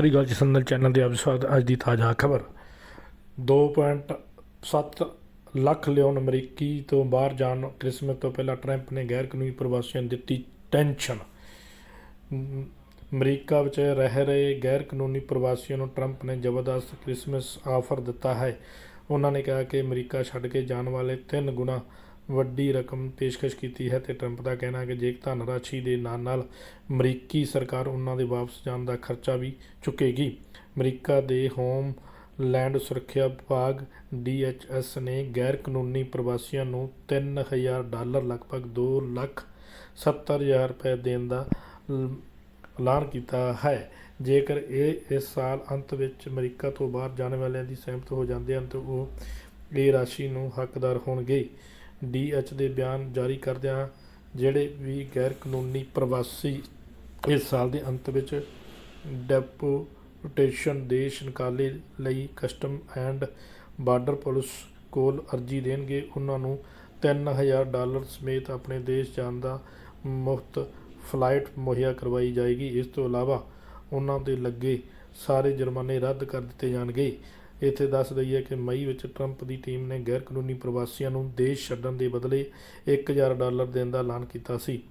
ਸ੍ਰੀ ਅਕਾਲ ਜੀ ਚੈਨਲ ਦੇ ਆਪ ਸਵਾਗਤ ਅੱਜ ਦੀ ਤਾਜ਼ਾ ਖਬਰ। 2.7 ਲੱਖ ਲਿਓਨ ਅਮਰੀਕੀ ਤੋਂ ਬਾਹਰ ਜਾਣ ਕ੍ਰਿਸਮਸ ਤੋਂ ਪਹਿਲਾਂ ਟਰੰਪ ਨੇ ਗੈਰ ਕਾਨੂੰਨੀ ਪ੍ਰਵਾਸੀਆਂ ਨੂੰ ਦਿੱਤੀ ਟੈਨਸ਼ਨ। ਅਮਰੀਕਾ ਵਿੱਚ ਰਹਿ ਰਹੇ ਗੈਰ ਕਾਨੂੰਨੀ ਪ੍ਰਵਾਸੀਆਂ ਨੂੰ ਟਰੰਪ ਨੇ ਜ਼ਬਰਦਸਤ ਕ੍ਰਿਸਮਸ ਆਫਰ ਦਿੱਤਾ ਹੈ। ਉਹਨਾਂ ਨੇ ਕਿਹਾ ਕਿ ਅਮਰੀਕਾ ਛੱਡ ਕੇ ਜਾਣ ਵਾਲੇ ਤਿੰਨ ਗੁਣਾ ਵੱਡੀ ਰਕਮ ਪੇਸ਼ਕਸ਼ ਕੀਤੀ ਹੈ ਤੇ ਟਰੰਪ ਦਾ ਕਹਿਣਾ ਹੈ ਕਿ ਜੇ ਧਨ ਰਾਸ਼ੀ ਦੇ ਨਾਲ ਨਾਲ ਅਮਰੀਕੀ ਸਰਕਾਰ ਉਹਨਾਂ ਦੇ ਵਾਪਸ ਜਾਣ ਦਾ ਖਰਚਾ ਵੀ ਚੁੱਕੇਗੀ। ਅਮਰੀਕਾ ਦੇ ਹੋਮ ਲੈਂਡ ਸੁਰੱਖਿਆ ਵਿਭਾਗ DHS ਨੇ ਗੈਰ ਕਾਨੂੰਨੀ ਪ੍ਰਵਾਸੀਆਂ ਨੂੰ 3000 ਡਾਲਰ, ਲਗਭਗ 2 ਲੱਖ 70000 ਰੁਪਏ ਦੇਣ ਦਾ ਐਲਾਨ ਕੀਤਾ ਹੈ। ਜੇਕਰ ਇਹ ਇਸ ਸਾਲ ਅੰਤ ਵਿੱਚ ਅਮਰੀਕਾ ਤੋਂ ਬਾਹਰ ਜਾਣ ਵਾਲਿਆਂ ਦੀ ਸਹਿਮਤ ਹੋ ਜਾਂਦੇ ਹਨ, ਤਾਂ ਉਹ ਇਹ ਰਾਸ਼ੀ ਨੂੰ ਹੱਕਦਾਰ ਹੋਣਗੇ। ਡੀ ਡੀਐਚ ਦੇ ਬਿਆਨ ਜਾਰੀ ਕਰਦਿਆਂ ਜਿਹੜੇ ਵੀ ਗੈਰ ਕਾਨੂੰਨੀ ਪ੍ਰਵਾਸੀ ਇਸ ਸਾਲ ਦੇ ਅੰਤ ਵਿੱਚ ਡੈਪੋਟੇਸ਼ਨ ਦੇਸ਼ ਨਿਕਾਲੇ ਲਈ ਕਸਟਮ ਐਂਡ ਬਾਰਡਰ ਪੁਲਿਸ ਕੋਲ ਅਰਜ਼ੀ ਦੇਣਗੇ, ਉਹਨਾਂ ਨੂੰ 3000 ਡਾਲਰ ਸਮੇਤ ਆਪਣੇ ਦੇਸ਼ ਜਾਣ ਦਾ ਮੁਫਤ ਫਲਾਈਟ ਮੁਹੱਈਆ ਕਰਵਾਈ ਜਾਏਗੀ। ਇਸ ਤੋਂ ਇਲਾਵਾ ਉਹਨਾਂ ਦੇ ਲੱਗੇ ਸਾਰੇ ਜੁਰਮਾਨੇ ਰੱਦ ਕਰ ਦਿੱਤੇ ਜਾਣਗੇ। ਇੱਥੇ ਦੱਸ ਦਈਏ ਕਿ ਮਈ ਵਿੱਚ ਟਰੰਪ ਦੀ ਟੀਮ ਨੇ ਗੈਰ ਕਾਨੂੰਨੀ ਪ੍ਰਵਾਸੀਆਂ ਨੂੰ ਦੇਸ਼ ਛੱਡਣ ਦੇ ਬਦਲੇ 1000 ਡਾਲਰ ਦੇਣ ਦਾ ਐਲਾਨ ਕੀਤਾ ਸੀ।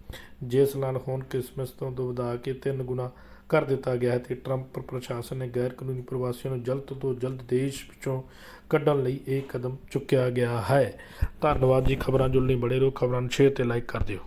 ਜਿਸ ਐਲਾਨ ਹੁਣ ਕ੍ਰਿਸਮਸ ਤੋਂ ਵਧਾ ਕੇ ਤਿੰਨ ਗੁਣਾ ਕਰ ਦਿੱਤਾ ਗਿਆ ਹੈ ਤੇ ਟਰੰਪ ਪ੍ਰਸ਼ਾਸਨ ਨੇ ਗੈਰ ਕਾਨੂੰਨੀ ਪ੍ਰਵਾਸੀਆਂ ਨੂੰ ਜਲਦ ਤੋਂ ਜਲਦ ਦੇਸ਼ ਵਿੱਚੋਂ ਕੱਢਣ ਲਈ ਇਹ ਕਦਮ ਚੁੱਕਿਆ ਗਿਆ ਹੈ। ਧੰਨਵਾਦ ਜੀ, ਖਬਰਾਂ ਜੁੜਨ ਬੜੇ ਰਹੋ, ਖਬਰਾਂ ਨੂੰ ਸ਼ੇਅਰ ਤੇ ਲਾਈਕ ਕਰ ਦਿਓ।